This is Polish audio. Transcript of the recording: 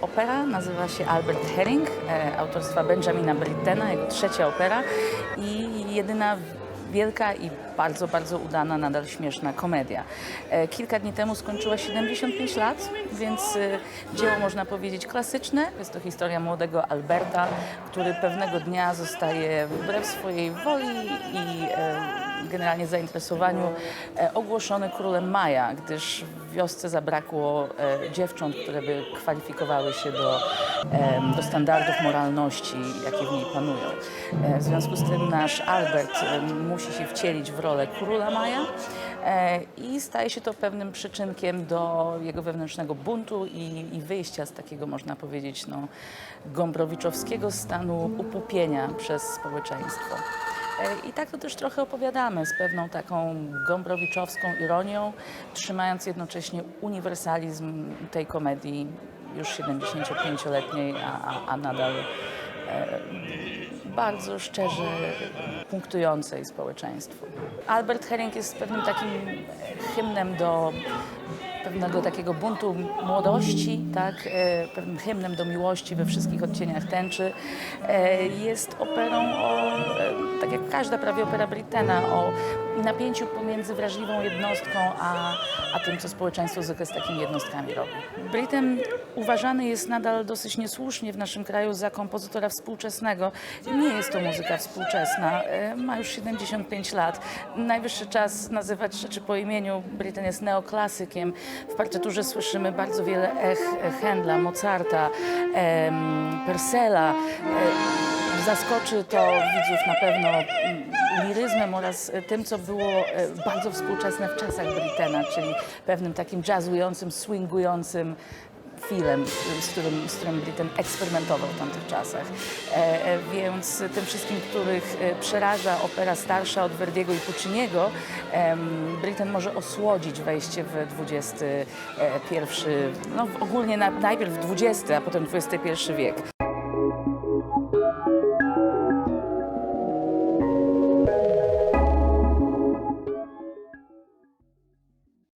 Opera nazywa się Albert Herring, e, autorstwa Benjamina Brittena, jego trzecia opera i jedyna wielka i bardzo, bardzo udana, nadal śmieszna komedia. E, Kilka dni temu skończyła 75 lat, więc e, dzieło można powiedzieć klasyczne. Jest to historia młodego Alberta, który pewnego dnia zostaje wbrew swojej woli i e, generalnie zainteresowaniu ogłoszony królem Maja, gdyż w wiosce zabrakło dziewcząt, które by kwalifikowały się do, do standardów moralności, jakie w niej panują. W związku z tym nasz Albert musi się wcielić w rolę króla Maja e, i staje się to pewnym przyczynkiem do jego wewnętrznego buntu i, i wyjścia z takiego, można powiedzieć, no, gombrowiczowskiego stanu upupienia przez społeczeństwo. E, I tak to też trochę opowiadamy z pewną taką gombrowiczowską ironią, trzymając jednocześnie uniwersalizm tej komedii już 75-letniej, a, a, nadal e, bardzo szczerze punktującej społeczeństwu. Albert Herring jest pewnym takim hymnem do pewnego takiego buntu młodości, tak, e, pewnym hymnem do miłości we wszystkich odcieniach tęczy. E, Jest operą o, e, tak jak każda prawie opera Brittena, o napięciu pomiędzy wrażliwą jednostką, a, a tym, co społeczeństwo zwykle z takimi jednostkami robi. Britten uważany jest nadal dosyć niesłusznie w naszym kraju za kompozytora współczesnego. Nie jest to muzyka współczesna, e, ma już 75 lat. Najwyższy czas nazywać rzeczy po imieniu. Britten jest neoklasykiem. W partyturze słyszymy bardzo wiele ech Händla, Mozarta, em, Purcella. E, Zaskoczy to widzów na pewno mm, liryzmem oraz e, tym, co było e, bardzo współczesne w czasach Brittena, czyli pewnym takim jazzującym, swingującym filmem, z którym, z którym Britten eksperymentował w tamtych czasach. E, e, więc tym wszystkim, których e, przeraża opera starsza od Verdiego i Pucciniego, em, Britten może osłodzić wejście w XXI, no ogólnie na, najpierw XX, a potem XXI wiek.